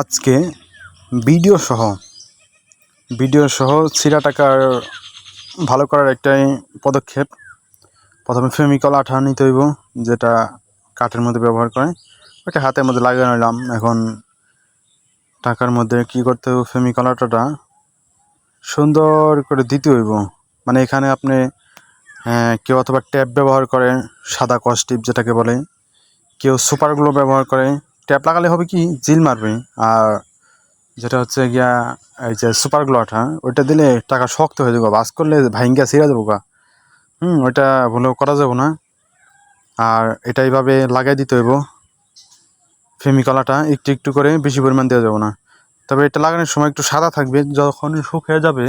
আজকে ভিডিও সহ ভিডিও সহ ছিঁড়া টাকার ভালো করার একটাই পদক্ষেপ। প্রথমে ফেমিকল আঠা নিতে হইব, যেটা কাঠের মধ্যে ব্যবহার করে। ওটা হাতের মধ্যে লাগিয়ে নিলাম। এখন টাকার মধ্যে কি করতে হবে ফেমিকল আঠাটা? সুন্দর করে দিতে হইব। মানে এখানে আপনি কেউ অথবা ট্যাপ ব্যবহার করে, সাদা কস্টিপ যেটাকে বলে। কেউ সুপারগুলো ব্যবহার করে। ট্যাপ লাগালে হবে কি? জিল মারবে। আর যেটা হচ্ছে গিয়া, এই যে সুপার গ্লোটা ওইটা দিলে টাকা শক্ত হয়ে যাবে। বাস করলে ভাইঙ্গা ছিঁড়া যাব গা। হুম, ওইটা ভুলেও করা যাব না। আর এটা এইভাবে লাগাই দিতে হইব। ফেমিকলাটা একটু একটু করে বেশি পরিমাণ দেওয়া যাবে না। তবে এটা লাগানোর সময় একটু সাদা থাকবে। যখন শুকিয়ে যাবে,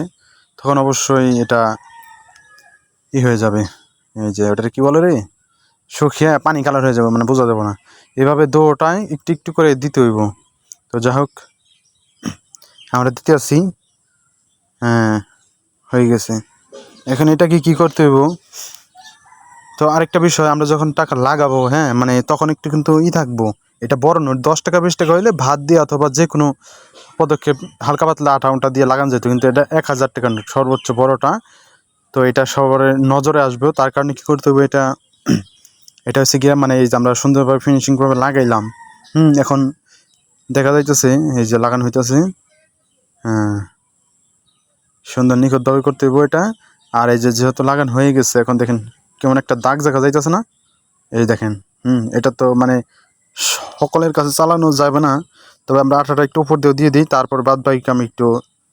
তখন অবশ্যই এটা ই হয়ে যাবে। এই যে ওটা কি বলে রে? শুকিয়ে পানি কালার হয়ে যাবে মানে বোঝা যাবে না। এভাবে দোটাই একটু একটু করে দিতে হইব। তো যাই হোক, আমরা দিতে আসি। হ্যাঁ হয়ে গেছে। এখন এটাকে কি করতে হইব? তো আরেকটা বিষয়, আমরা যখন টাকা লাগাবো হ্যাঁ মানে তখন একটু কিন্তু ই থাকব। এটা বড় নোট, দশ টাকা, বিশ টাকা হইলে ভাত দিয়ে অথবা যে কোনো পদক্ষেপ, হালকা পাতলা আটা উটা দিয়ে লাগানো যেত, কিন্তু এটা এক হাজার টাকা নোট, সর্বোচ্চ বড়টা। তো এটা সবার নজরে আসবে। তার কারণে কি করতে হবে এটা? এটা হচ্ছে গিয়ে মানে এই যে আমরা সুন্দরভাবে ফিনিশিং করে লাগাইলাম। হুম, এখন দেখা যাইতেছে, এই যে লাগানো হইতেছে। হ্যাঁ সুন্দর নিখুঁতভাবে করতে হইব এটা। আর এই যে যেহেতু লাগানো হয়ে গেছে, এখন দেখেন কেমন একটা দাগ দেখা যাইতেছে না? এই দেখেন, হুম, এটা তো মানে সকলের কাছে চালানো যাবে না। তবে আমরা আটাটা একটু উপর দিয়ে দিয়ে দিই, তারপর বাদ বাকি আমি একটু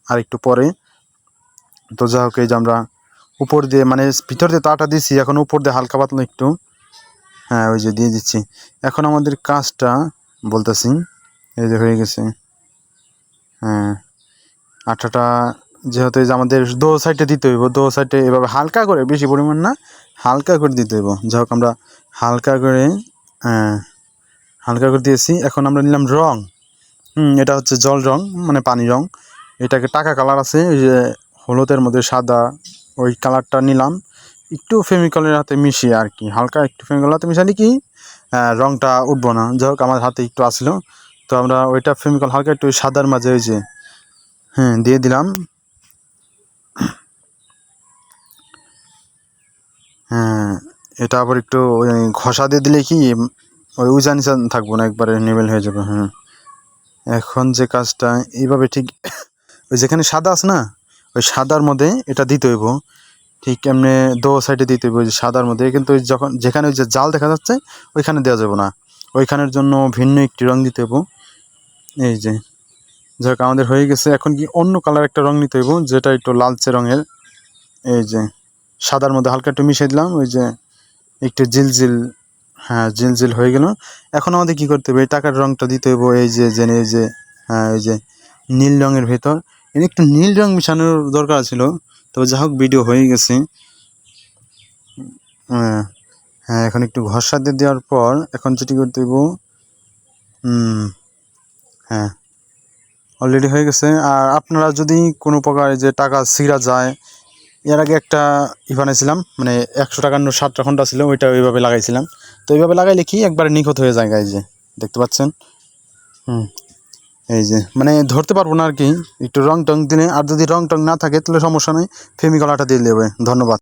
আর একটু পরে। তো যা হোক, এই যে আমরা উপর দিয়ে মানে ভিতর দিয়ে তো আটা দিছি, এখন উপর দিয়ে হালকা পাতলা একটু। হ্যাঁ ওই যে দিয়ে দিচ্ছি। এখন আমাদের কাজটা বলতেছি, এই যে হয়ে গেছে। হ্যাঁ আটাটা যেহেতু এই যে আমাদের দো সাইডে দিতে হইব, দো সাইডে এভাবে হালকা করে, বেশি পরিমাণ না, হালকা করে দিতে হইব। যাই হোক আমরা হালকা করে হ্যাঁ হালকা করে দিয়েছি। এখন আমরা নিলাম রং। এটা হচ্ছে জল রং মানে পানি রং। এটাকে টাকা কালার আছে ওই যে হলুদের মধ্যে সাদা ওই কালারটা নিলাম। একটু ফেমিকলের হাতে মিশিয়ে আর কি হালকা একটু ফেমিকলের হাতে মিশালে কি রংটা উঠবো না। যাই হোক আমার হাতে একটু আসলো। তো আমরা ওইটা ফেমিকল হালকা একটু সাদার মাঝে ওই যে হ্যাঁ দিয়ে দিলাম। হ্যাঁ এটা আবার একটু ঘষা দিয়ে দিলে কি, ওই উজান থাকব না, একবারে নেবেল হয়ে যাবে হ্যাঁ। এখন যে কাজটা, এইভাবে ঠিক, ওই যেখানে সাদা আছে না, ওই সাদার মধ্যে এটা দিতে হইব। ঠিক এমনি দো সাইডে দিতে ওই যে সাদার মধ্যে। কিন্তু ওই যখন, যেখানে ওই যে জাল দেখা যাচ্ছে, ওইখানে দেওয়া যাবে না। ওইখানের জন্য ভিন্ন একটি রং দিতে হইব এই যে, যাক, আমাদের হয়ে গেছে। এখন কি অন্য কালার একটা রং নিতে হইব যেটা একটু লালচে রঙের। এই যে, সাদার মধ্যে হালকা একটু মিশিয়ে দিলাম, ওই যে একটু জিলজিল হ্যাঁ জিলজিল হয়ে গেল। এখন আমাদের কি করতে হবে? এই টাকার রংটা দিতে হইব এই যে যে, এই যে হ্যাঁ এই যে নীল রঙের ভেতর। এর একটু নীল রং মিশানোর দরকার ছিল। তবে যা হোক ভিডিও হয়ে গেছে। হ্যাঁ হ্যাঁ এখন একটু ঘষা দিয়ে দেওয়ার পর এখন যেটি করে হুম হ্যাঁ অলরেডি হয়ে গেছে। আর আপনারা যদি কোনো প্রকার যে টাকা ছিঁড়া যায়, এর আগে একটা ই বানাইছিলাম মানে একশো টাকার নোট, সাতটা ঘণ্টা ছিল, ওইটা ওইভাবে লাগাইছিলাম। তো এইভাবে লাগাইলে কি একবারে নিখুঁত হয়ে যায় এই যে দেখতে পাচ্ছেন? হুম এই যে মানে ধরতে পারব না আর কি। একটু রং টং দিনে, আর যদি রং টং না থাকে, তাহলে সমস্যা নেই। ফেমিকল আটা দিয়ে দেবে। ধন্যবাদ।